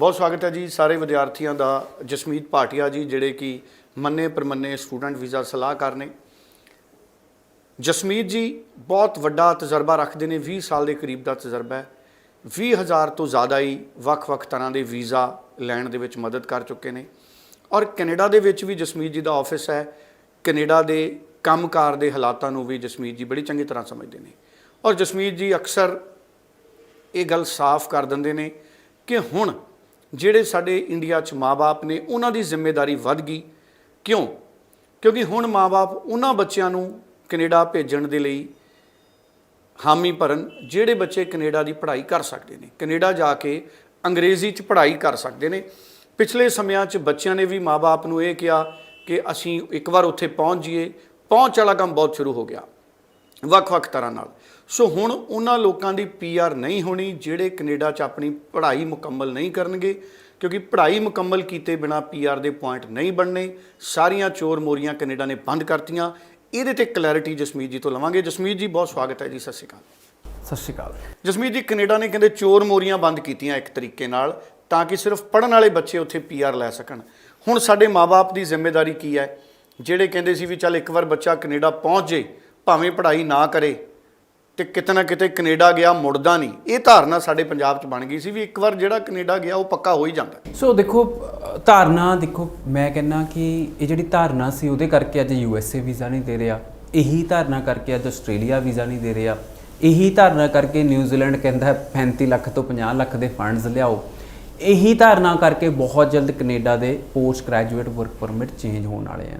ਬਹੁਤ ਸਵਾਗਤ ਹੈ ਜੀ ਸਾਰੇ ਵਿਦਿਆਰਥੀਆਂ ਦਾ, ਜਸਮੀਤ ਭਾਟੀਆ ਜੀ, ਜਿਹੜੇ ਕਿ ਮੰਨੇ ਪਰਮੰਨੇ ਸਟੂਡੈਂਟ ਵੀਜ਼ਾ ਸਲਾਹਕਾਰ ਨੇ। ਜਸਮੀਤ ਜੀ ਬਹੁਤ ਵੱਡਾ ਤਜਰਬਾ ਰੱਖਦੇ ਨੇ 20 ਸਾਲ ਦੇ ਕਰੀਬ ਦਾ ਤਜਰਬਾ ਹੈ। 20000 ਤੋਂ ਜ਼ਿਆਦਾ ਹੀ ਵੱਖ-ਵੱਖ ਤਰ੍ਹਾਂ ਦੇ ਵੀਜ਼ਾ ਲੈਣ ਦੇ ਵਿੱਚ ਮਦਦ ਕਰ ਚੁੱਕੇ ਨੇ। ਔਰ ਕੈਨੇਡਾ ਦੇ ਵਿੱਚ ਵੀ ਜਸਮੀਤ ਜੀ ਦਾ ਆਫਿਸ ਹੈ। ਕੈਨੇਡਾ ਦੇ ਕੰਮਕਾਰ ਦੇ ਹਾਲਾਤਾਂ ਨੂੰ ਵੀ ਜਸਮੀਤ ਜੀ ਬੜੀ ਚੰਗੀ ਤਰ੍ਹਾਂ ਸਮਝਦੇ ਨੇ। ਔਰ ਜਸਮੀਤ ਜੀ ਅਕਸਰ ਇਹ ਗੱਲ ਸਾਫ਼ ਕਰ ਦਿੰਦੇ ਨੇ ਕਿ ਹੁਣ ਜਿਹੜੇ ਸਾਡੇ ਇੰਡੀਆ 'ਚ ਮਾਪੇ ਨੇ, ਉਹਨਾਂ ਦੀ ਜ਼ਿੰਮੇਵਾਰੀ ਵੱਧ ਗਈ। ਕਿਉਂ? ਕਿਉਂਕਿ ਹੁਣ ਮਾਪੇ ਉਹਨਾਂ ਬੱਚਿਆਂ ਨੂੰ ਕੈਨੇਡਾ ਭੇਜਣ ਦੇ ਲਈ ਹਾਮੀ ਭਰਨ ਜਿਹੜੇ ਬੱਚੇ ਕੈਨੇਡਾ ਦੀ ਪੜ੍ਹਾਈ ਕਰ ਸਕਦੇ ਨੇ। ਕੈਨੇਡਾ ਜਾ ਕੇ ਅੰਗਰੇਜ਼ੀ 'ਚ ਪੜ੍ਹਾਈ ਕਰ ਸਕਦੇ ਨੇ। ਪਿਛਲੇ ਸਮਿਆਂ 'ਚ ਬੱਚਿਆਂ ਨੇ ਵੀ ਮਾਪੇ ਨੂੰ ਇਹ ਕਿਹਾ ਕਿ ਅਸੀਂ ਇੱਕ ਵਾਰ ਉੱਥੇ ਪਹੁੰਚ ਜਾਈਏ। ਪਹੁੰਚ ਵਾਲਾ ਕੰਮ ਬਹੁਤ ਸ਼ੁਰੂ ਹੋ ਗਿਆ। ਵੱਖ-ਵੱਖ ਤਰ੍ਹਾਂ ਨਾਲ। ਸੋ ਹੁਣ ਉਹਨਾਂ ਲੋਕਾਂ ਦੀ ਪੀਆਰ ਨਹੀਂ ਹੋਣੀ ਜਿਹੜੇ ਕੈਨੇਡਾ 'ਚ ਆਪਣੀ ਪੜ੍ਹਾਈ ਮੁਕੰਮਲ ਨਹੀਂ ਕਰਨਗੇ ਕਿਉਂਕਿ ਪੜ੍ਹਾਈ ਮੁਕੰਮਲ ਕੀਤੇ ਬਿਨਾ ਪੀਆਰ ਦੇ ਪੁਆਇੰਟ ਨਹੀਂ ਬਣਨੇ। ਸਾਰੀਆਂ ਚੋਰ ਮੋਰੀਆਂ ਕੈਨੇਡਾ ਨੇ ਬੰਦ ਕਰਤੀਆਂ। ਇਹਦੇ ਤੇ ਕਲੈਰਿਟੀ ਜਸਮੀਤ ਜੀ ਤੋਂ ਲਵਾਂਗੇ। ਜਸਮੀਤ ਜੀ ਬਹੁਤ ਸਵਾਗਤ ਹੈ ਜੀ। ਸਤਿ ਸ਼੍ਰੀ ਅਕਾਲ। ਸਤਿ ਸ਼੍ਰੀ ਅਕਾਲ। ਜਸਮੀਤ ਜੀ ਕੈਨੇਡਾ ਨੇ ਕਹਿੰਦੇ ਚੋਰ ਮੋਰੀਆਂ ਬੰਦ ਕੀਤੀਆਂ ਇੱਕ ਤਰੀਕੇ ਨਾਲ ਤਾਂ ਕਿ ਸਿਰਫ ਪੜਨ ਵਾਲੇ ਬੱਚੇ ਉੱਥੇ ਪੀਆਰ ਲੈ ਸਕਣ। ਹੁਣ ਸਾਡੇ ਮਾਪੇ ਦੀ ਜ਼ਿੰਮੇਵਾਰੀ ਕੀ ਹੈ? ਜਿਹੜੇ ਕਹਿੰਦੇ ਸੀ ਵੀ ਚੱਲ ਇੱਕ ਵਾਰ ਬੱਚਾ ਕੈਨੇਡਾ ਪਹੁੰਚ ਜੇ ਭਾਵੇਂ ਪੜ੍ਹਾਈ ਨਾ ਕਰੇ ਤੇ ਕਿਤੇ ਨਾ ਕਿਤੇ ਕੈਨੇਡਾ ਗਿਆ, ਮੁੜਦਾ ਨਹੀਂ। ਇਹ ਧਾਰਨਾ ਸਾਡੇ ਪੰਜਾਬ 'ਚ ਬਣ ਗਈ ਸੀ ਵੀ ਇੱਕ ਵਾਰ ਜਿਹੜਾ ਕੈਨੇਡਾ ਗਿਆ, ਉਹ ਪੱਕਾ ਹੋ ਹੀ ਜਾਂਦਾ। ਸੋ ਦੇਖੋ, ਧਾਰਨਾ, ਦੇਖੋ, ਮੈਂ ਕਹਿੰਨਾ ਕਿ ਇਹ ਜਿਹੜੀ ਧਾਰਨਾ ਸੀ, ਉਹਦੇ ਕਰਕੇ ਅੱਜ ਯੂ ਐੱਸ ਏ ਵੀਜ਼ਾ ਨਹੀਂ ਦੇ ਰਿਹਾ। ਇਹੀ ਧਾਰਨਾ ਕਰਕੇ ਅੱਜ ਆਸਟ੍ਰੇਲੀਆ ਵੀਜ਼ਾ ਨਹੀਂ ਦੇ ਰਿਹਾ। ਇਹੀ ਧਾਰਨਾ ਕਰਕੇ ਨਿਊਜ਼ੀਲੈਂਡ ਕਹਿੰਦਾ ਹੈ 35 ਲੱਖ ਤੋਂ 50 ਲੱਖ ਦੇ ਫੰਡਸ ਲਿਆਓ। ਇਹੀ ਧਾਰਨਾ ਕਰਕੇ ਬਹੁਤ ਜਲਦ ਕੈਨੇਡਾ ਦੇ post graduate work permit change ਹੋਣ ਵਾਲੇ ਆ।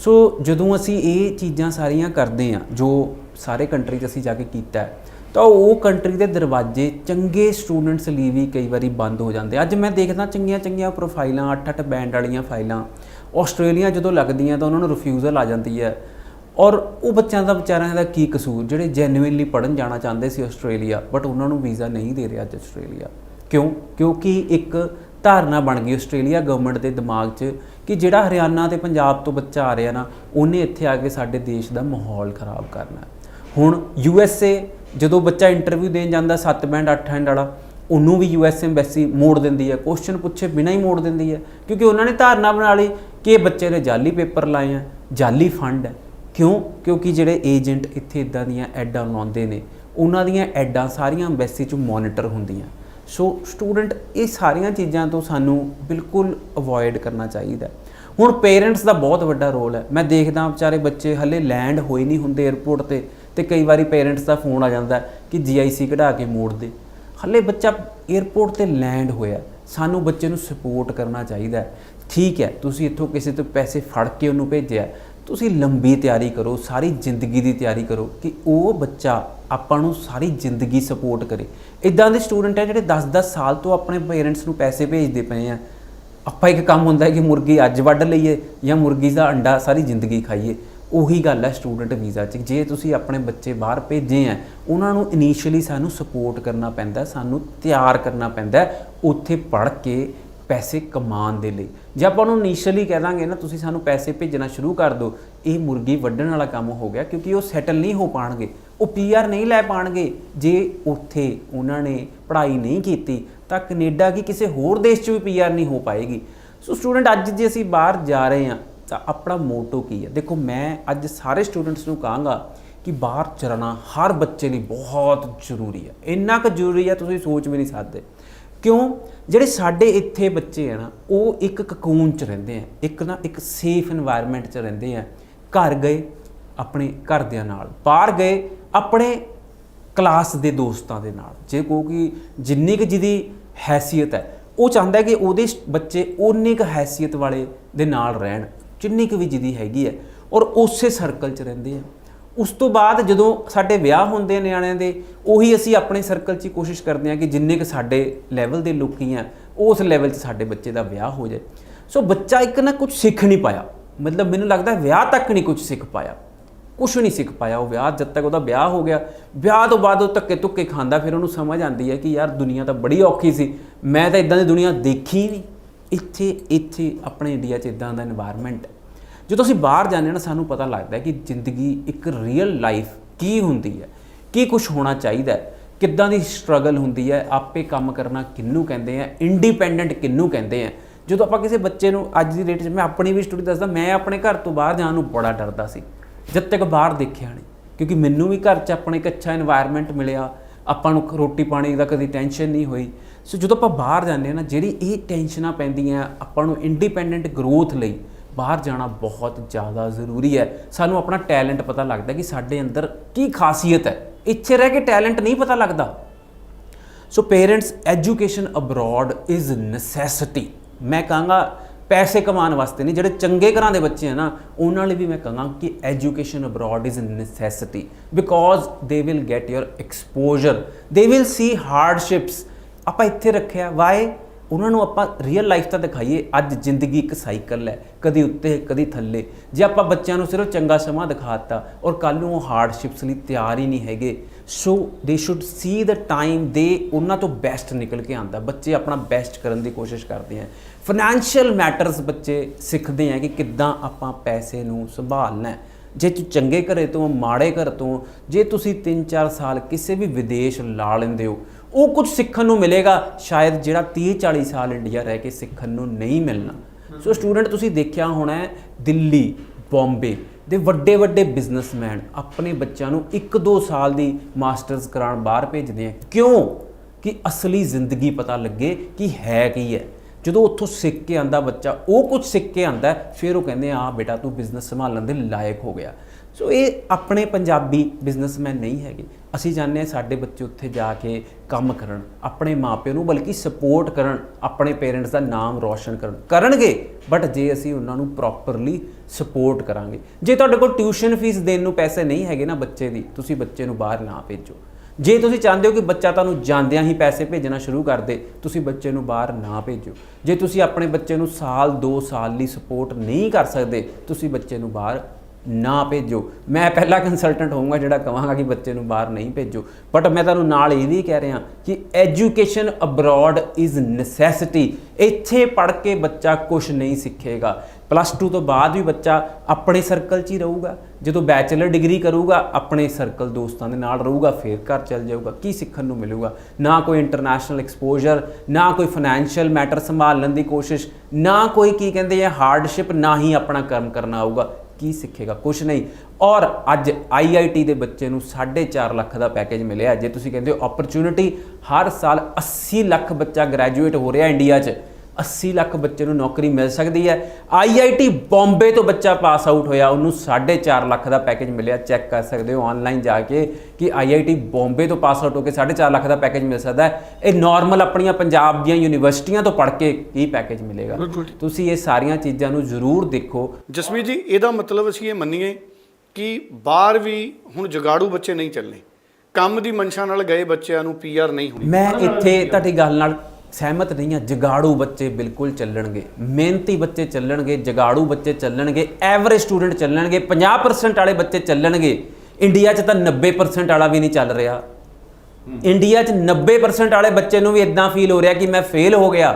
ਸੋ ਜਦੋਂ ਅਸੀਂ ਇਹ ਚੀਜ਼ਾਂ ਸਾਰੀਆਂ ਕਰਦੇ ਆ ਜੋ ਸਾਰੇ ਕੰਟਰੀ 'ਚ ਅਸੀਂ ਜਾ ਕੇ ਕੀਤਾ ਤਾਂ ਉਹ ਕੰਟਰੀ ਦੇ ਦਰਵਾਜ਼ੇ ਚੰਗੇ ਸਟੂਡੈਂਟਸ ਲਈ ਵੀ ਕਈ ਵਾਰੀ ਬੰਦ ਹੋ ਜਾਂਦੇ ਅੱਜ ਮੈਂ ਦੇਖਦਾ ਚੰਗੀਆਂ ਚੰਗੀਆਂ ਪ੍ਰੋਫਾਈਲਾਂ 8-8 ਬੈਂਡ ਵਾਲੀਆਂ ਫਾਈਲਾਂ ਆਸਟ੍ਰੇਲੀਆ ਜਦੋਂ ਲੱਗਦੀਆਂ ਤਾਂ ਉਹਨਾਂ ਨੂੰ ਰਿਫਿਊਜ਼ਲ ਆ ਜਾਂਦੀ ਹੈ। ਔਰ ਉਹ ਬੱਚਿਆਂ ਦਾ ਵਿਚਾਰਿਆਂ ਦਾ ਕੀ ਕਸੂਰ? ਜਿਹੜੇ ਜੈਨੂਇਨਲੀ ਪੜਨ ਜਾਣਾ ਚਾਹੁੰਦੇ ਸੀ ਆਸਟ੍ਰੇਲੀਆ ਬਟ ਉਹਨਾਂ ਨੂੰ ਵੀਜ਼ਾ ਨਹੀਂ ਦੇ ਰਿਹਾ ਅੱਜ ਆਸਟ੍ਰੇਲੀਆ ਕਿਉਂ? ਕਿਉਂਕਿ ਇੱਕ ਧਾਰਨਾ ਬਣ ਗਈ ਆਸਟ੍ਰੇਲੀਆ ਗਵਰਨਮੈਂਟ ਦੇ ਦਿਮਾਗ 'ਚ ਕਿ ਜਿਹੜਾ ਹਰਿਆਣਾ ਤੇ ਪੰਜਾਬ ਤੋਂ ਬੱਚਾ ਆ ਰਿਹਾ ਨਾ, ਉਹਨੇ ਇੱਥੇ ਆ ਕੇ ਸਾਡੇ ਦੇਸ਼ ਦਾ ਮਾਹੌਲ ਖਰਾਬ ਕਰਨਾ। ਹੁਣ ਯੂ ਹੁਣ ਏ ਜਦੋਂ ਬੱਚਾ ਇੰਟਰਵਿਊ ਦੇਣ ਜਾਂਦਾ 7 ਬੈਂਡ 8 ਹੈਂਡ ਵਾਲਾ, ਉਹਨੂੰ ਵੀ ਯੂ ਯੂਐਸ ਐਮਬੈਸੀ ਮੋੜ ਦਿੰਦੀ ਹੈ ਕੁਐਸਚਨ ਪੁੱਛੇ ਬਿਨਾਂ ਹੀ ਮੋੜ ਦਿੰਦੀ ਹੈ, ਕਿਉਂਕਿ ਉਹਨਾਂ ਨੇ ਧਾਰਨਾ ਬਣਾ ਲਈ ਕਿ ਇਹ ਬੱਚੇ ਨੇ ਜਾਲੀ ਪੇਪਰ ਲਾਏ ਆ ਜਾਲੀ ਫੰਡ ਹੈ। ਕਿਉਂ? ਕਿਉਂਕਿ ਜਿਹੜੇ ਏਜੰਟ ਇੱਥੇ ਇਦਾਂ ਦੀਆਂ ਐਡਾਂ ਲਾਉਂਦੇ ਨੇ, ਉਹਨਾਂ ਦੀਆਂ ਐਡਾਂ ਸਾਰੀਆਂ ਐਮਬੈਸੀ 'ਚ ਮੋਨੀਟਰ ਹੁੰਦੀਆਂ। ਸੋ ਸਟੂਡੈਂਟ, ਇਹ ਸਾਰੀਆਂ ਚੀਜ਼ਾਂ ਤੋਂ ਸਾਨੂੰ ਬਿਲਕੁਲ ਅਵੋਇਡ ਕਰਨਾ ਚਾਹੀਦਾ ਹੁਣ ਪੇਰੈਂਟਸ ਦਾ ਬਹੁਤ ਵੱਡਾ ਰੋਲ ਹੈ। ਮੈਂ ਦੇਖਦਾ ਵਿਚਾਰੇ ਬੱਚੇ ਹਲੇ ਲੈਂਡ ਹੋਏ ਨਹੀਂ ਹੁੰਦੇ 에ਅਰਪੋਰਟ ਤੇ ਤੇ ਕਈ ਵਾਰੀ ਪੇਰੈਂਟਸ ਦਾ ਫੋਨ ਆ ਜਾਂਦਾ ਹੈ ਕਿ ਜੀਆਈਸੀ ਕਢਾ ਕੇ ਮੋੜ ਦੇ। ਹਲੇ ਬੱਚਾ 에ਅਰਪੋਰਟ ਤੇ ਲੈਂਡ ਹੋਇਆ ਸਾਨੂੰ ਬੱਚੇ ਨੂੰ ਸਪੋਰਟ ਕਰਨਾ ਚਾਹੀਦਾ ਠੀਕ ਹੈ, ਤੁਸੀਂ ਇੱਥੋਂ ਕਿਸੇ ਤੋਂ ਪੈਸੇ ਫੜ ਕੇ ਉਹਨੂੰ ਭੇਜਿਆ ਤੁਸੀਂ ਲੰਬੀ ਤਿਆਰੀ ਕਰੋ, ਸਾਰੀ ਜ਼ਿੰਦਗੀ ਦੀ ਤਿਆਰੀ ਕਰੋ ਕਿ ਉਹ ਬੱਚਾ ਆਪਾਂ ਨੂੰ ਸਾਰੀ ਜ਼ਿੰਦਗੀ ਸਪੋਰਟ ਕਰੇ। ਇਦਾਂ ਦੇ ਸਟੂਡੈਂਟ ਹੈ ਜਿਹੜੇ 10-10 ਸਾਲ ਤੋਂ ਆਪਣੇ ਪੇਰੈਂਟਸ ਨੂੰ ਪੈਸੇ ਭੇਜਦੇ ਪਏ ਆ। ਆਪਾਂ ਇੱਕ ਕੰਮ ਹੁੰਦਾ ਹੈ ਕਿ ਮੁਰਗੀ ਅੱਜ ਵੱਢ ਲਈਏ ਜਾਂ ਮੁਰਗੀ ਦਾ ਅੰਡਾ ਸਾਰੀ ਜ਼ਿੰਦਗੀ ਖਾਈਏ। ਉਹੀ ਗੱਲ ਹੈ ਸਟੂਡੈਂਟ ਵੀਜ਼ਾ 'ਚ। ਜੇ ਤੁਸੀਂ ਆਪਣੇ ਬੱਚੇ ਬਾਹਰ ਭੇਜੇ ਆ, ਉਹਨਾਂ ਨੂੰ ਇਨੀਸ਼ੀਅਲੀ ਸਾਨੂੰ ਸਪੋਰਟ ਕਰਨਾ ਪੈਂਦਾ, ਸਾਨੂੰ ਤਿਆਰ ਕਰਨਾ ਪੈਂਦਾ ਉੱਥੇ ਪੜ੍ਹ ਕੇ ਪੈਸੇ ਕਮਾਉਣ ਦੇ ਲਈ। ਜੇ ਆਪਾਂ ਉਹਨੂੰ ਇਨੀਸ਼ੀਅਲੀ ਕਹਿ ਦਾਂਗੇ ਨਾ, ਤੁਸੀਂ ਸਾਨੂੰ ਪੈਸੇ ਭੇਜਣਾ ਸ਼ੁਰੂ ਕਰ ਦਿਓ, ਇਹ ਮੁਰਗੀ ਵੱਢਣ ਵਾਲਾ ਕੰਮ ਹੋ ਗਿਆ ਕਿਉਂਕਿ ਉਹ ਸੈਟਲ ਨਹੀਂ ਹੋ ਪਾਣਗੇ ਉਹ ਪੀਆਰ ਨਹੀਂ ਲੈ ਪਾਣਗੇ। ਜੇ ਉੱਥੇ ਉਹਨਾਂ ਨੇ ਪੜ੍ਹਾਈ ਨਹੀਂ ਕੀਤੀ, ਤਾਂ ਕੈਨੇਡਾ ਕੀ ਕਿਸੇ ਹੋਰ ਦੇਸ਼ 'ਚ ਵੀ ਪੀਆਰ ਨਹੀਂ ਹੋ ਪਾਏਗੀ। ਸੋ ਸਟੂਡੈਂਟ, ਅੱਜ ਜੇ ਅਸੀਂ ਬਾਹਰ ਜਾ ਰਹੇ ਹਾਂ, ਤਾਂ ਆਪਣਾ ਮੋਟੋ ਕੀ ਹੈ? ਦੇਖੋ, ਮੈਂ ਅੱਜ ਸਾਰੇ ਸਟੂਡੈਂਟਸ ਨੂੰ ਕਹਾਂਗਾ ਕਿ ਬਾਹਰ ਚਲਣਾ ਹਰ ਬੱਚੇ ਲਈ ਬਹੁਤ ਜ਼ਰੂਰੀ ਹੈ। ਇੰਨਾ ਕੁ ਜ਼ਰੂਰੀ ਹੈ, ਤੁਸੀਂ ਸੋਚ ਵੀ ਨਹੀਂ ਸਕਦੇ। ਕਿਉਂ? ਜਿਹੜੇ ਸਾਡੇ ਇੱਥੇ ਬੱਚੇ ਆ ਨਾ, ਉਹ ਇੱਕ ਕਕੂਨ 'ਚ ਰਹਿੰਦੇ ਆ, ਇੱਕ ਨਾ ਇੱਕ ਸੇਫ এনवायरमेंट 'ਚ ਰਹਿੰਦੇ ਆ। ਘਰ ਗਏ, ਆਪਣੇ ਘਰਦਿਆਂ ਨਾਲ। ਬਾਹਰ ਗਏ ਆਪਣੇ ਕਲਾਸ ਦੇ ਦੋਸਤਾਂ ਦੇ ਨਾਲ। ਜੇ ਕਹੋ ਕਿ ਜਿੰਨੀ ਕੁ ਜਿਹਦੀ ਹੈਸੀਅਤ ਹੈ, ਉਹ ਚਾਹੁੰਦਾ ਕਿ ਉਹਦੇ ਬੱਚੇ ਉਨੀ ਕੁ ਹੈਸੀਅਤ ਵਾਲੇ ਦੇ ਨਾਲ ਰਹਿਣ, ਜਿੰਨੀ ਕੁ ਵੀ ਜਿਹਦੀ ਹੈਗੀ ਹੈ, ਔਰ ਉਸੇ ਸਰਕਲ 'ਚ ਰਹਿੰਦੇ ਆ। ਉਸ ਤੋਂ ਬਾਅਦ ਜਦੋਂ ਸਾਡੇ ਵਿਆਹ ਹੁੰਦੇ ਆ ਨਿਆਣਿਆਂ ਦੇ, ਉਹੀ ਅਸੀਂ ਆਪਣੇ ਸਰਕਲ 'ਚ ਹੀ ਕੋਸ਼ਿਸ਼ ਕਰਦੇ ਹਾਂ ਕਿ ਜਿੰਨੇ ਕੁ ਸਾਡੇ ਲੈਵਲ ਦੇ ਲੋਕੀ ਆ, ਉਸ ਲੈਵਲ 'ਚ ਸਾਡੇ ਬੱਚੇ ਦਾ ਵਿਆਹ ਹੋ ਜਾਏ। ਸੋ ਬੱਚਾ ਇੱਕ ਨਾ ਕੁਝ ਸਿੱਖ ਨਹੀਂ ਪਾਇਆ। ਮਤਲਬ ਮੈਨੂੰ ਲੱਗਦਾ ਵਿਆਹ ਤੱਕ ਨਹੀਂ ਕੁਝ ਸਿੱਖ ਪਾਇਆ। ਕੁਝ ਨਹੀਂ ਸਿੱਖ ਪਾਇਆ ਉਹ ਵਿਆਹ, ਜਦ ਤੱਕ ਉਹਦਾ ਵਿਆਹ ਹੋ ਗਿਆ। ਵਿਆਹ ਤੋਂ ਬਾਅਦ ਉਹ ਧੱਕੇ ਧੁੱਕੇ ਖਾਂਦਾ, ਫਿਰ ਉਹਨੂੰ ਸਮਝ ਆਉਂਦੀ ਹੈ ਕਿ ਯਾਰ ਦੁਨੀਆ ਤਾਂ ਬੜੀ ਔਖੀ ਸੀ। ਮੈਂ ਤਾਂ ਇਦਾਂ ਦੀ ਦੁਨੀਆ ਦੇਖੀ ਨਹੀਂ। ਇੱਥੇ ਇੱਥੇ ਆਪਣੇ ਇੰਡੀਆ 'ਚ ਇਦਾਂ ਦਾ এনवायरमेंट ਜਦੋਂ ਅਸੀਂ ਬਾਹਰ ਜਾਂਦੇ ਨਾ, ਸਾਨੂੰ ਪਤਾ ਲੱਗਦਾ ਹੈ ਕਿ ਜ਼ਿੰਦਗੀ ਇੱਕ ਰੀਅਲ ਲਾਈਫ ਕੀ ਹੁੰਦੀ ਹੈ? ਕੀ ਕੁਝ ਹੋਣਾ ਚਾਹੀਦਾ ਹੈ? ਕਿੱਦਾਂ ਦੀ ਸਟਰਗਲ ਹੁੰਦੀ ਹੈ? ਆਪੇ ਕੰਮ ਕਰਨਾ ਕਿੰਨੂੰ ਕਹਿੰਦੇ ਆ? ਇੰਡੀਪੈਂਡੈਂਟ ਕਿੰਨੂੰ ਕਹਿੰਦੇ ਆ? ਜਦੋਂ ਆਪਾਂ ਕਿਸੇ ਬੱਚੇ ਨੂੰ ਅੱਜ ਦੀ ਡੇਟ 'ਚ ਮੈਂ ਆਪਣੀ ਵੀ ਸਟੋਰੀ ਦੱਸਦਾ, ਮੈਂ ਆਪਣੇ ਘਰ ਤੋਂ ਬਾਹਰ ਜਾਣ ਨੂੰ ਬੜਾ ਡਰਦਾ ਸੀ। ਜਦ ਤੱਕ ਬਾਹਰ ਦੇਖਿਆ ਨਹੀਂ। ਕਿਉਂਕਿ ਮੈਨੂੰ ਵੀ ਘਰ 'ਚ ਆਪਣੇ ਇੱਕ ਅੱਛਾ এনवायरमेंट ਮਿਲਿਆ। ਆਪਾਂ ਨੂੰ ਰੋਟੀ ਪਾਣੀ ਦਾ ਕਦੀ ਟੈਨਸ਼ਨ ਨਹੀਂ ਹੋਈ। ਸੋ ਜਦੋਂ ਆਪਾਂ ਬਾਹਰ ਜਾਂਦੇ ਹਾਂ ਨਾ, ਜਿਹੜੀ ਇਹ ਟੈਨਸ਼ਨਾਂ ਪੈਂਦੀਆਂ, ਆਪਾਂ ਨੂੰ ਇੰਡੀਪੈਂਡੈਂਟ ਗਰੋਥ ਲਈ ਬਾਹਰ ਜਾਣਾ ਬਹੁਤ ਜ਼ਿਆਦਾ ਜ਼ਰੂਰੀ ਹੈ। ਸਾਨੂੰ ਆਪਣਾ ਟੈਲੈਂਟ ਪਤਾ ਲੱਗਦਾ ਕਿ ਸਾਡੇ ਅੰਦਰ ਕੀ ਖਾਸੀਅਤ ਹੈ। ਇੱਛੇ ਰਹਿ ਕੇ ਟੈਲੈਂਟ ਨਹੀਂ ਪਤਾ ਲੱਗਦਾ। So parents education abroad is necessity ਮੈਂ ਕਹਾਂਗਾ ਪੈਸੇ ਕਮਾਉਣ ਵਾਸਤੇ ਨਹੀਂ, ਜਿਹੜੇ ਚੰਗੇ ਘਰਾਂ ਦੇ ਬੱਚੇ ਆ ਨਾ, ਉਹਨਾਂ ਲਈ ਵੀ ਮੈਂ ਕਹਾਂ ਕਿ education abroad is a necessity because they will get your exposure they will see hardships ਆਪਾਂ ਇੱਥੇ ਰੱਖਿਆ ਵਾਈ ਉਹਨਾਂ ਨੂੰ ਆਪਾਂ ਰੀਅਲ ਲਾਈਫ ਤਾਂ ਦਿਖਾਈਏ, ਅੱਜ ਜ਼ਿੰਦਗੀ ਇੱਕ ਸਾਈਕਲ ਹੈ, ਕਦੀ ਉੱਤੇ, ਕਦੀ ਥੱਲੇ। ਜੇ ਆਪਾਂ ਬੱਚਿਆਂ ਨੂੰ ਸਿਰਫ ਚੰਗਾ ਸਮਾਂ ਦਿਖਾਤਾ ਔਰ ਕੱਲ ਨੂੰ ਉਹ ਹਾਰਡਸ਼ਿਪਸ ਲਈ ਤਿਆਰ ਹੀ ਨਹੀਂ ਹੈਗੇ ਸੋ ਦੇ ਸ਼ੁੱਡ ਸੀ ਦ ਟਾਈਮ ਦੇ ਉਹਨਾਂ ਤੋਂ ਬੈਸਟ ਨਿਕਲ ਕੇ ਆਂਦਾ ਬੱਚੇ ਆਪਣਾ ਬੈਸਟ ਕਰਨ ਦੀ ਕੋਸ਼ਿਸ਼ ਕਰਦੇ ਆ। ਫਾਈਨੈਂਸ਼ੀਅਲ ਮੈਟਰਸ ਬੱਚੇ ਸਿੱਖਦੇ ਆ ਕਿ ਕਿੱਦਾਂ ਆਪਾਂ ਪੈਸੇ ਨੂੰ ਸੰਭਾਲਣਾ ਜੇ ਤੂੰ ਚੰਗੇ ਘਰੇ ਤੋਂ, ਮਾੜੇ ਘਰ ਤੋਂ, ਜੇ ਤੁਸੀਂ 3-4 ਸਾਲ ਕਿਸੇ ਵੀ ਵਿਦੇਸ਼ ਲਾ ਲੈਂਦੇ ਹੋ ਉਹ ਕੁਝ ਸਿੱਖਣ ਨੂੰ ਮਿਲੇਗਾ ਸ਼ਾਇਦ ਜਿਹੜਾ 30-40 ਸਾਲ ਇੰਡੀਆ ਰਹਿ ਕੇ ਸਿੱਖਣ ਨੂੰ ਨਹੀਂ ਮਿਲਣਾ। ਸੋ ਸਟੂਡੈਂਟ ਤੁਸੀਂ ਦੇਖਿਆ ਹੋਣਾ ਦਿੱਲੀ ਬੰਬੇ ਦੇ ਵੱਡੇ ਵੱਡੇ ਬਿਜ਼ਨਸਮੈਨ ਆਪਣੇ ਬੱਚਿਆਂ ਨੂੰ 1-2 ਸਾਲ ਦੀ ਮਾਸਟਰਸ ਕਰਾਉਣ ਬਾਹਰ ਭੇਜਦੇ ਆ। ਕਿਉਂ? ਕਿ ਅਸਲੀ ਜ਼ਿੰਦਗੀ ਪਤਾ ਲੱਗੇ ਕਿ ਹੈ ਕੀ ਹੈ। ਜਦੋਂ ਉੱਥੋਂ ਸਿੱਖ ਕੇ ਆਂਦਾ ਬੱਚਾ ਉਹ ਕੁਝ ਸਿੱਖ ਕੇ ਆਂਦਾ ਫਿਰ ਉਹ ਕਹਿੰਦੇ ਆ ਬੇਟਾ ਤੂੰ ਬਿਜ਼ਨਸ ਸੰਭਾਲਣ ਦੇ ਲਾਇਕ ਹੋ ਗਿਆ। ਸੋ ਇਹ ਆਪਣੇ ਪੰਜਾਬੀ ਬਿਜ਼ਨਸਮੈਨ ਨਹੀਂ ਹੈਗੇ। ਅਸੀਂ ਚਾਹੁੰਦੇ ਹਾਂ ਸਾਡੇ ਬੱਚੇ ਉੱਥੇ ਜਾ ਕੇ ਕੰਮ ਕਰਨ, ਆਪਣੇ ਮਾਪਿਆਂ ਨੂੰ ਬਲਕਿ ਸਪੋਰਟ ਕਰਨ, ਆਪਣੇ ਪੇਰੈਂਟਸ ਦਾ ਨਾਮ ਰੌਸ਼ਨ ਕਰਨ। ਕਰਨਗੇ ਬਟ ਜੇ ਅਸੀਂ ਉਹਨਾਂ ਨੂੰ ਪ੍ਰੋਪਰਲੀ ਸਪੋਰਟ ਕਰਾਂਗੇ। ਜੇ ਤੁਹਾਡੇ ਕੋਲ ਟਿਊਸ਼ਨ ਫੀਸ ਦੇਣ ਨੂੰ ਪੈਸੇ ਨਹੀਂ ਹੈਗੇ ਨਾ ਬੱਚੇ ਦੀ, ਤੁਸੀਂ ਬੱਚੇ ਨੂੰ ਬਾਹਰ ਨਾ ਭੇਜੋ। ਜੇ ਤੁਸੀਂ ਚਾਹੁੰਦੇ ਹੋ ਕਿ ਬੱਚਾ ਤੁਹਾਨੂੰ ਜਾਂਦਿਆਂ ਹੀ ਪੈਸੇ ਭੇਜਣਾ ਸ਼ੁਰੂ ਕਰ ਦੇ, ਤੁਸੀਂ ਬੱਚੇ ਨੂੰ ਬਾਹਰ ਨਾ ਭੇਜੋ। ਜੇ ਤੁਸੀਂ ਆਪਣੇ ਬੱਚੇ ਨੂੰ ਸਾਲ 2 ਸਾਲ ਲਈ ਸਪੋਰਟ ਨਹੀਂ ਕਰ ਸਕਦੇ, ਤੁਸੀਂ ਬੱਚੇ ਨੂੰ ਬਾਹਰ ਨਾ ਭੇਜੋ। ਮੈਂ ਪਹਿਲਾ ਕੰਸਲਟੈਂਟ ਹੋਊਂਗਾ ਜਿਹੜਾ ਕਹਾਂਗਾ ਕਿ ਬੱਚੇ ਨੂੰ ਬਾਹਰ ਨਹੀਂ ਭੇਜੋ। ਬਟ ਮੈਂ ਤੁਹਾਨੂੰ ਨਾਲ ਇਹ ਵੀ ਕਹਿ ਰਿਹਾ ਕਿ ਐਜੂਕੇਸ਼ਨ ਅਬਰੋਡ ਇਜ਼ ਨੈਸੈਸਿਟੀ ਇੱਥੇ ਪੜ੍ਹ ਕੇ ਬੱਚਾ ਕੁਝ ਨਹੀਂ ਸਿੱਖੇਗਾ। ਪਲੱਸ 2 ਤੋਂ ਬਾਅਦ ਵੀ ਬੱਚਾ ਆਪਣੇ ਸਰਕਲ 'ਚ ਹੀ ਰਹੂਗਾ। ਜਦੋਂ ਬੈਚਲਰ ਡਿਗਰੀ ਕਰੂਗਾ, ਆਪਣੇ ਸਰਕਲ ਦੋਸਤਾਂ ਦੇ ਨਾਲ ਰਹੂਗਾ, ਫਿਰ ਘਰ ਚੱਲ ਜਾਊਗਾ। ਕੀ ਸਿੱਖਣ ਨੂੰ ਮਿਲੂਗਾ? ਨਾ ਕੋਈ ਇੰਟਰਨੈਸ਼ਨਲ ਐਕਸਪੋਜ਼ਰ ਨਾ ਕੋਈ ਫਾਈਨੈਂਸ਼ੀਅਲ ਮੈਟਰ ਸੰਭਾਲਣ ਦੀ ਕੋਸ਼ਿਸ਼, ਨਾ ਕੋਈ ਕੀ ਕਹਿੰਦੇ ਆ ਹਾਰਡਸ਼ਿਪ ਨਾ ਹੀ ਆਪਣਾ ਕੰਮ ਕਰਨਾ ਆਊਗਾ। ਕੀ ਸਿੱਖੇਗਾ? ਕੁਝ ਨਹੀਂ। ਔਰ ਅੱਜ ਆਈਆਈਟੀ ਦੇ ਬੱਚੇ ਨੂੰ 4.5 ਲੱਖ ਦਾ ਪੈਕੇਜ ਮਿਲਿਆ। ਜੇ ਤੁਸੀਂ ਕਹਿੰਦੇ ਹੋ ਓਪਰਚੁਨਿਟੀ ਹਰ ਸਾਲ 80 ਲੱਖ ਬੱਚਾ ਗ੍ਰੈਜੂਏਟ ਹੋ ਰਿਹਾ ਇੰਡੀਆ 'ਚ। 80 ਲੱਖ ਬੱਚੇ ਨੂੰ ਨੌਕਰੀ ਮਿਲ ਸਕਦੀ ਹੈ। IIT ਬੰਬੇ ਤੋਂ ਬੱਚਾ ਪਾਸ ਆਊਟ ਹੋਇਆ। ਉਹਨੂੰ 4.5 ਲੱਖ ਦਾ ਪੈਕੇਜ ਮਿਲਿਆ। ਚੈੱਕ ਕਰ ਸਕਦੇ ਹੋ ਆਨਲਾਈਨ ਜਾ ਕੇ ਕਿ IIT ਬੰਬੇ ਤੋਂ ਪਾਸ ਆਊਟ ਹੋ ਕੇ 4.5 ਲੱਖ ਦਾ ਪੈਕੇਜ ਮਿਲ ਸਕਦਾ ਹੈ। ਇਹ ਨਾਰਮਲ ਆਪਣੀਆਂ ਪੰਜਾਬ ਦੀਆਂ ਯੂਨੀਵਰਸਿਟੀਆਂ ਤੋਂ ਪੜ੍ਹ ਕੇ ਕੀ ਪੈਕੇਜ ਮਿਲੇਗਾ। ਤੁਸੀਂ ਇਹ ਸਾਰੀਆਂ ਚੀਜ਼ਾਂ ਨੂੰ ਜ਼ਰੂਰ ਦੇਖੋ। ਜਸਮੀਤ ਜੀ ਇਹਦਾ ਮਤਲਬ ਅਸੀਂ ਇਹ ਮੰਨੀਏ ਕਿ ਬਾਹਰ ਵੀ ਹੁਣ ਜਗਾੜੂ ਬੱਚੇ ਨਹੀਂ ਚੱਲਣੇ। ਕੰਮ ਦੀ ਮਨਸ਼ਾ ਨਾਲ ਗਏ ਬੱਚਿਆਂ ਨੂੰ ਪੀਆਰ ਨਹੀਂ ਹੋਣੀ। ਮੈਂ ਇੱਥੇ ਤੁਹਾਡੀ ਗੱਲ ਨਾਲ ਸਹਿਮਤ ਨਹੀਂ ਹਾਂ ਜਗਾੜੂ ਬੱਚੇ ਬਿਲਕੁਲ ਚੱਲਣਗੇ, ਮਿਹਨਤੀ ਬੱਚੇ ਚੱਲਣਗੇ, ਜਗਾੜੂ ਬੱਚੇ ਚੱਲਣਗੇ ਐਵਰੇਜ ਸਟੂਡੈਂਟ ਚੱਲਣਗੇ 50% ਵਾਲੇ ਬੱਚੇ ਚੱਲਣਗੇ ਇੰਡੀਆ 'ਚ ਤਾਂ 90% ਵਾਲਾ ਵੀ ਨਹੀਂ ਚੱਲ ਰਿਹਾ। ਇੰਡੀਆ 'ਚ 90% ਵਾਲੇ ਬੱਚੇ ਨੂੰ ਵੀ ਇਦਾਂ ਫੀਲ ਹੋ ਰਿਹਾ ਕਿ ਮੈਂ ਫੇਲ ਹੋ ਗਿਆ।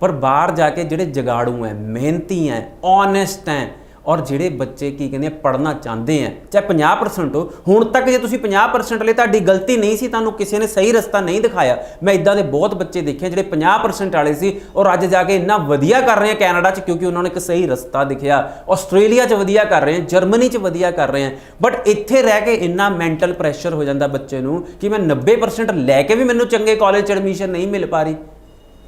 ਪਰ ਬਾਹਰ ਜਾ ਕੇ ਜਿਹੜੇ ਜਗਾੜੂ ਐ, ਮਿਹਨਤੀ ਐ ਓਨੈਸਟ ਐ ਔਰ ਜਿਹੜੇ ਬੱਚੇ ਕੀ ਕਹਿੰਦੇ ਆ, ਪੜ੍ਹਨਾ ਚਾਹੁੰਦੇ ਆ, ਚਾਹੇ 50% ਹੋ, ਹੁਣ ਤੱਕ ਜੇ ਤੁਸੀਂ 50% ਲਈ ਤੁਹਾਡੀ ਗਲਤੀ ਨਹੀਂ ਸੀ, ਤੁਹਾਨੂੰ ਕਿਸੇ ਨੇ ਸਹੀ ਰਸਤਾ ਨਹੀਂ ਦਿਖਾਇਆ। ਮੈਂ ਇਦਾਂ ਦੇ ਬਹੁਤ ਬੱਚੇ ਦੇਖੇ ਜਿਹੜੇ 50% ਵਾਲੇ ਸੀ ਔਰ ਅੱਜ ਜਾ ਕੇ ਇੰਨਾ ਵਧੀਆ ਕਰ ਰਹੇ ਆ ਕੈਨੇਡਾ 'ਚ ਕਿਉਂਕਿ ਉਹਨਾਂ ਨੇ ਇੱਕ ਸਹੀ ਰਸਤਾ ਦਿਖਿਆ। ਆਸਟ੍ਰੇਲੀਆ 'ਚ ਵਧੀਆ ਕਰ ਰਹੇ ਆ, ਜਰਮਨੀ 'ਚ ਵਧੀਆ ਕਰ ਰਹੇ ਆ। ਬਟ ਇੱਥੇ ਰਹਿ ਕੇ ਇੰਨਾ ਮੈਂਟਲ ਪ੍ਰੈਸ਼ਰ ਹੋ ਜਾਂਦਾ ਬੱਚੇ ਨੂੰ ਕਿ ਮੈਂ 90% ਲੈ ਕੇ ਵੀ ਮੈਨੂੰ ਚੰਗੇ ਕਾਲਜ 'ਚ ਐਡਮਿਸ਼ਨ ਨਹੀਂ ਮਿਲ ਪਾ ਰਹੀ।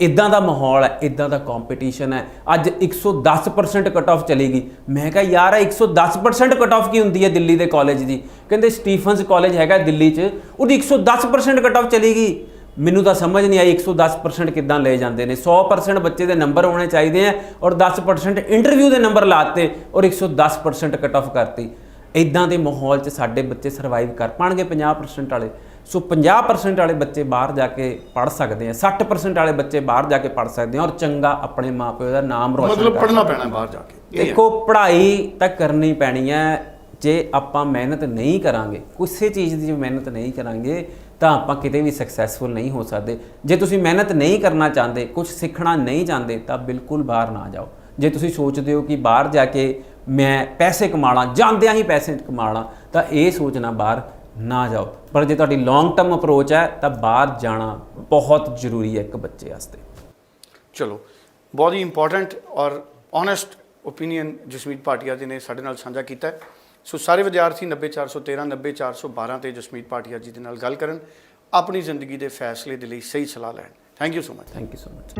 ਇਦਾਂ ਦਾ ਮਾਹੌਲ ਹੈ, ਇਦਾਂ ਦਾ ਕੰਪੀਟੀਸ਼ਨ ਹੈ। ਅੱਜ 110% ਕਟ ਆਫ ਗਈ ਮੈਂ ਕਿਹਾ, ਯਾਰ ਇਹ 110% ਕਟ ਆਫ ਕੀ ਹੁੰਦੀ ਹੈ ਦਿੱਲੀ ਦੇ ਕਾਲਜ ਦੀ? ਕਹਿੰਦੇ, ਸਟੀਫਨਸ ਕਾਲਜ ਹੈਗਾ ਦਿੱਲੀ 'ਚ। ਉਹਦੀ 110% ਕਟ ਆਫ ਗਈ ਮੈਨੂੰ ਤਾਂ ਸਮਝ ਨਹੀਂ ਆਈ 110% ਕਿੱਦਾਂ ਲਏ ਜਾਂਦੇ ਨੇ। 100% ਬੱਚੇ ਦੇ ਨੰਬਰ ਹੋਣੇ ਚਾਹੀਦੇ ਆ ਔਰ 10% ਇੰਟਰਵਿਊ ਦੇ ਨੰਬਰ ਲਾਤੇ ਔਰ 110% ਕਟ ਆਫ ਕਰਤੀ। ਇਦਾਂ ਦੇ ਮਾਹੌਲ 'ਚ ਸਾਡੇ ਬੱਚੇ ਸਰਵਾਈਵ ਕਰ ਪਾਣਗੇ 50% ਵਾਲੇ। ਸੋ 50% ਵਾਲੇ ਬੱਚੇ ਬਾਹਰ ਜਾ ਕੇ ਪੜ ਸਕਦੇ ਆ 60% ਵਾਲੇ ਬੱਚੇ ਬਾਹਰ ਜਾ ਕੇ ਪੜ ਸਕਦੇ ਆ ਔਰ ਚੰਗਾ ਆਪਣੇ ਮਾਪਿਓ ਦਾ ਨਾਮ ਰੋਸ਼ਨ ਮਤਲਬ ਕਰ ਪੜ੍ਹਨਾ ਪੈਣਾ ਬਾਹਰ ਜਾ ਕੇ। ਦੇਖੋ ਪੜ੍ਹਾਈ ਤਾਂ ਕਰਨੀ ਪੈਣੀ ਹੈ ਜੇ ਆਪਾਂ ਮਿਹਨਤ ਨਹੀਂ ਕਰਾਂਗੇ ਕਿਸੇ ਚੀਜ਼ ਦੀ ਜੇ ਮਿਹਨਤ ਨਹੀਂ ਕਰਾਂਗੇ ਤਾਂ ਆਪਾਂ ਕਿਤੇ ਵੀ ਸਕਸੈਸਫੁਲ ਨਹੀਂ ਹੋ ਸਕਦੇ। ਜੇ ਤੁਸੀਂ ਮਿਹਨਤ ਨਹੀਂ ਕਰਨਾ ਚਾਹੁੰਦੇ ਕੁਝ ਸਿੱਖਣਾ ਨਹੀਂ ਚਾਹੁੰਦੇ ਤਾਂ ਬਿਲਕੁਲ ਬਾਹਰ ਨਾ ਜਾਓ। ਜੇ ਤੁਸੀਂ ਸੋਚਦੇ ਹੋ ਕਿ ਬਾਹਰ ਜਾ ਕੇ ਮੈਂ ਪੈਸੇ ਕਮਾ ਲਾਂ ਜਾਂਦਿਆਂ ਹੀ ਪੈਸੇ ਕਮਾ ਲਾਂ ਤਾਂ ਇਹ ਸੋਚਣਾ ਬਾਹਰ ਨਾ ਜਾਓ। ਪਰ ਜੇ ਤੁਹਾਡੀ ਲੌਂਗ ਟਰਮ ਅਪਰੋਚ ਹੈ ਤਾਂ ਬਾਹਰ ਜਾਣਾ ਬਹੁਤ ਜ਼ਰੂਰੀ ਹੈ ਇੱਕ ਬੱਚੇ ਵਾਸਤੇ। ਚਲੋ ਬਹੁਤ ਹੀ ਇੰਪੋਰਟੈਂਟ ਔਰ ਓਨੈਸਟ ਓਪੀਨੀਅਨ ਜਸਮੀਤ ਭਾਟੀਆ ਜੀ ਨੇ ਸਾਡੇ ਨਾਲ ਸਾਂਝਾ ਕੀਤਾ। ਸੋ ਸਾਰੇ ਵਿਦਿਆਰਥੀ 90413 90412 ਤੇ ਜਸਮੀਤ ਭਾਟੀਆ ਜੀ ਦੇ ਨਾਲ ਗੱਲ ਕਰਨ ਆਪਣੀ ਜ਼ਿੰਦਗੀ ਦੇ ਫੈਸਲੇ ਦੇ ਲਈ ਸਹੀ ਸਲਾਹ ਲੈਣ। Thank you so much thank you so much